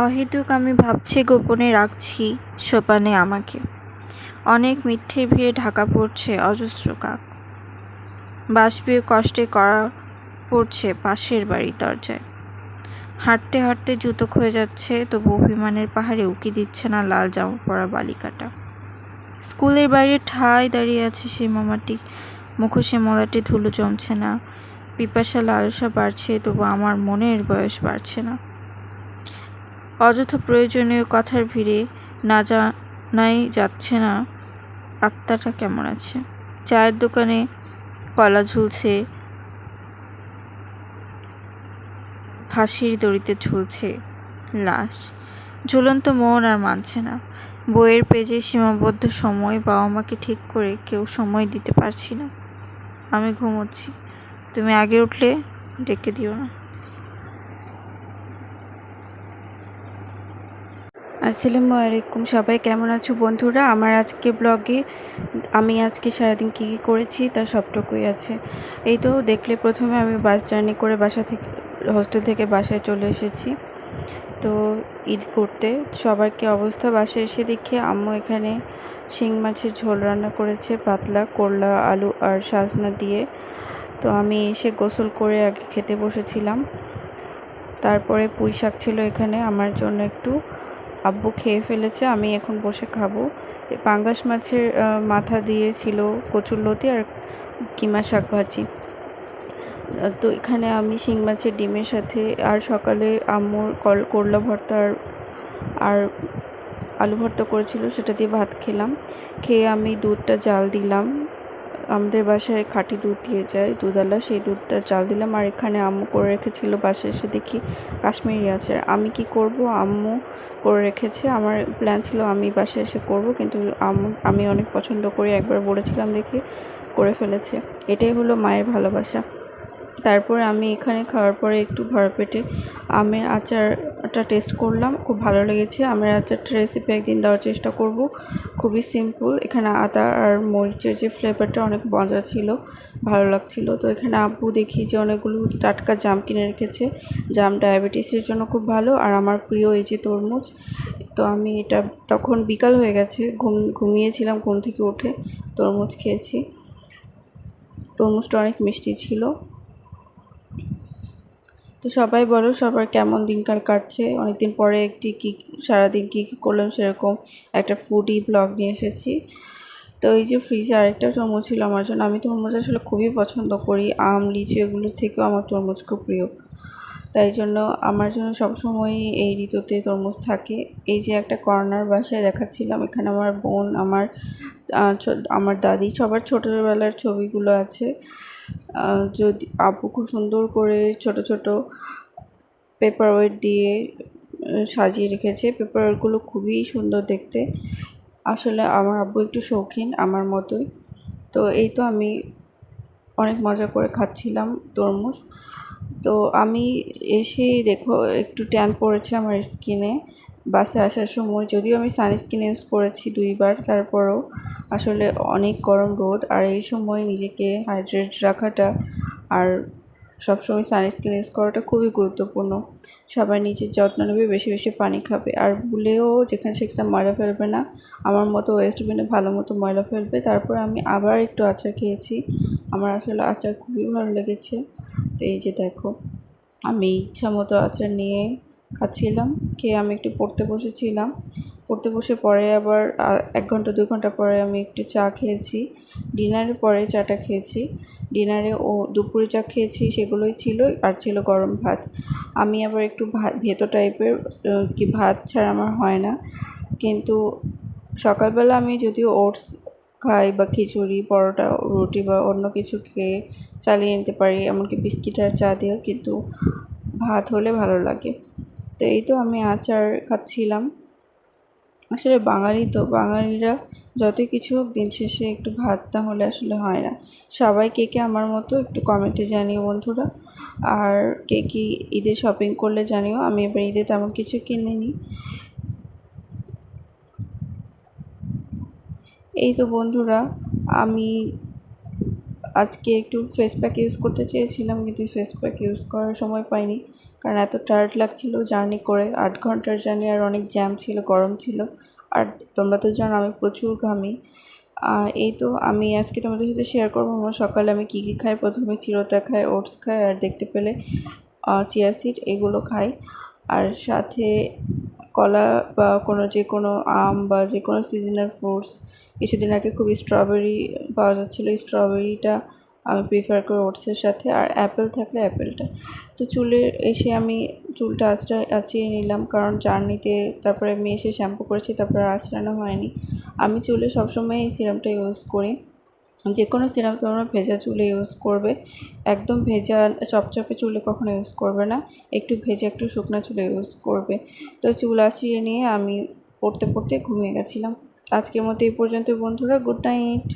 অহেতুক আমি ভাবছি গোপনে রাখছি সোপানে আমাকে। অনেক মিথ্যের ভিড়ে ঢাকা পড়ছে অজস্র কাক। বাষ্পীয় কষ্টে করা পড়ছে পাশের বাড়ির দরজায়। হাঁটতে হাঁটতে জুতো ক্ষয়ে যাচ্ছে, তবু অভিমানের পাহাড়ে উকি দিচ্ছে না লাল জামা পরা বালিকাটা। স্কুলের বাইরে ঠায় দাঁড়িয়ে আছে সেই মামাটি। মুখোশে মলাটে ধুলো জমছে না। পিপাসা লালসা বাড়ছে, তবু আমার মনের বয়স বাড়ছে না। অযথা প্রয়োজনীয় কথার ভিড়ে না জানাই যাচ্ছে না আত্মাটা কেমন আছে। চায়ের দোকানে কলা ঝুলছে, ফাঁসির দড়িতে ঝুলছে লাশ। ঝুলন্ত মন আর মানছে না। বইয়ের পেজে সীমাবদ্ধ সময় বাবা মাকে ঠিক করে কেউ সময় দিতে পারছি না। আমি ঘুমোচ্ছি। তুমি আগে উঠলে ডেকে দিও না। আসসালামু আলাইকুম সবাই, কেমন আছো বন্ধুরা? আমার আজকে ব্লগে আমি আজকে সারাদিন কী কী করেছি তার সবটুকুই আছে। এই তো দেখলে প্রথমে আমি বাস জার্নি করে বাসা থেকে, হোস্টেল থেকে বাসায় চলে এসেছি। তো ঈদ করতে সবার কি অবস্থা? বাসায় এসে দেখি আম্মু এখানে শিং মাছের ঝোল রান্না করেছে, পাতলা করলা, আলু আর সাজনা দিয়ে। তো আমি এসে গোসল করে আগে খেতে বসেছিলাম। তারপরে পুঁই শাক ছিল এখানে, আমার জন্য একটু। আব্বু খেয়ে ফেলেছে, আমি এখন বসে খাব। পাঙ্গাস মাছের মাথা দিয়ে ছিল কচুরলতি আর কিমা শাক ভাজি। তো এখানে আমি শিং মাছের ডিমের সাথে আর সকালে আম্মুর কল, করলা ভর্তা আর আর আলু ভর্তা করেছিল, সেটা দিয়ে ভাত খেলাম। খেয়ে আমি দুধটা জাল দিলাম। আমাদের বাসায় খাঁটি দুধ দিয়ে যায় দুধালা সেই দুধটা চাল দিলাম আর এখানে আম্মু করে রেখেছিল, বাসায় এসে দেখি কাশ্মীরি আচার আমি কি করব? আম্মু করে রেখেছে। আমার প্ল্যান ছিল আমি বাসায় এসে করব, কিন্তু আম্মু, আমি অনেক পছন্দ করি, একবার বলেছিলাম দেখে করে ফেলেছে। এটাই হলো মায়ের ভালোবাসা। তারপরে আমি এখানে খাওয়ার পরে একটু ভরা পেটে আমের আচারটা টেস্ট করলাম, খুব ভালো লেগেছে। আমের আচারটা রেসিপি একদিন দেওয়ার চেষ্টা করব। খুবই সিম্পল এখানে আদা আর মরিচের যে ফ্লেভারটা অনেক মজা ছিল, ভালো লাগছিল। তো এখানে আব্বু দেখি যে অনেকগুলো টাটকা জাম কিনে রেখেছে। জাম ডায়াবেটিসের জন্য খুব ভালো। আর আমার প্রিয় এই যে তরমুজ, তো আমি এটা তখন বিকাল হয়ে গেছে, ঘুম, ঘুমিয়েছিলাম ঘুম থেকে উঠে তরমুজ খেয়েছি। তরমুজটা অনেক মিষ্টি ছিল। তো সবাই বলো সবার কেমন দিনকাল কাটছে। অনেকদিন পরে একটি কী সারাদিন কী কী করলাম সেরকম একটা ফুডি ব্লগ নিয়ে এসেছি। তো এই যে ফ্রিজে আরেকটা তরমুজ ছিল আমার জন্য। আমি তরমুজ আসলে খুবই পছন্দ করি। আম, লিচু এগুলোর থেকেও আমার তরমুজ খুব প্রিয়। তাই জন্য আমার জন্য সবসময়ই এই ঋতুতে তরমুজ থাকে। এই যে একটা কর্নার বাসায় দেখাচ্ছিলাম, এখানে আমার বোন, আমার আমার দাদি, সবার ছোটোবেলার ছবিগুলো আছে। যদি আব্বু খুব সুন্দর করে ছোট ছোট পেপার ওয়েট দিয়ে সাজিয়ে রেখেছে। পেপার ওয়েটগুলো খুবই সুন্দর দেখতে। আসলে আমার আব্বু একটু শৌখিন, আমার মতোই। তো এই তো আমি অনেক মজা করে খাচ্ছিলাম তরমুজ। তো আমি এসেই দেখো, একটু ট্যান পড়েছে আমার স্কিনে বাসে আসার সময় যদিও আমি সানস্ক্রিন ইউজ করেছি দুইবার, তারপরও আসলে অনেক গরম রোদ আর এই সময় নিজেকে হাইড্রেট রাখাটা আর সবসময় সানস্ক্রিন ইউজ করাটা খুবই গুরুত্বপূর্ণ। সবাই নিজের যত্ন নেবে, বেশি বেশি পানি খাবে আর ভুলেও যেখানে সেখানে ময়লা ফেলবে না। আমার মতো ওয়েস্টবিনে ভালো মতো ময়লা ফেলবে। তারপর আমি আবার একটু আচার খেয়েছি। আমার আসলে আচার খুবই ভালো লেগেছে। তো এই যে দেখো, আমি ইচ্ছা মতো আচার নিয়ে খাচ্ছিলাম, খেয়ে আমি একটু পড়তে বসেছিলাম। পড়তে বসে পরে আবার এক ঘণ্টা, দু ঘণ্টা পরে আমি একটু চা খেয়েছি। ডিনারের পরে চাটা খেয়েছি। ডিনারে ও দুপুরে চা খেয়েছি সেগুলোই ছিল আর ছিল গরম ভাত। আমি আবার একটু ভাত ভেতো টাইপের কি ভাত ছাড়া আমার হয় না। কিন্তু সকালবেলা আমি যদিও ওটস খাই বা খিচুড়ি, পরোটা, রুটি বা অন্য কিছু খেয়ে চালিয়ে নিতে পারি, এমনকি বিস্কিট আর চা দিয়েও কিন্তু ভাত হলে ভালো লাগে। তো এই তো আমি আচার খাচ্ছিলাম। আসলে বাঙালি তো, বাঙালিরা যতই কিছু হোক দিন শেষে একটু ভাত না হলে আসলে হয় না। সবাই কে কে আমার মতো একটু কমেন্টে জানিও বন্ধুরা। আর কে কি ঈদে শপিং করলে জানিও, আমি এবার ঈদে তেমন কিছু কিনিনি। এই তো বন্ধুরা, আমি আজকে একটু ফেস প্যাক ইউজ করতে চেয়েছিলাম, কিন্তু ফেস প্যাক ইউজ করার সময় পাইনি। কারণ এত টায়ার্ড লাগছিল জার্নি করে। আট ঘণ্টার জার্নি আর অনেক জ্যাম ছিল, গরম ছিল। আর তোমরা তো জানো আমি প্রচুর ঘামি। এই তো আমি আজকে তোমাদের সাথে শেয়ার করব। আমার সকালে আমি কী কী খাই? প্রথমে চিরোটা খাই ওটস খাই, আর দেখতে পেলে চিয়া সিড এগুলো খাই। আর সাথে কলা বা কোনো যে কোনো আম বা যে কোনো সিজনাল ফ্রুটস কিছুদিন আগে খুবই স্ট্রবেরি পাওয়া যাচ্ছিল। এই স্ট্রবেরিটা আমি প্রিফার করি ওটসের সাথে। আর অ্যাপেল থাকলে অ্যাপেলটা তো চুলে এসে আমি চুলটা আঁচড়া আঁচড়িয়ে নিলাম। কারণ জার্নিতে তারপরে আমি এসে শ্যাম্পু করেছি, তারপরে আঁচড়ানো হয়নি। আমি চুলে সবসময় এই সিরামটা ইউজ করি। যে কোনো সিরাম তোমরা ভেজা চুলে ইউজ করবে। একদম ভেজা, চপচপে চুলে কখনো ইউজ করবে না। একটু ভেজে একটু শুকনো চুলে ইউজ করবে। তো চুল আঁচড়িয়ে নিয়ে আমি পড়তে পড়তে ঘুমিয়ে গেছিলাম। আজকের মতো এই পর্যন্ত বন্ধুরা গুড নাইট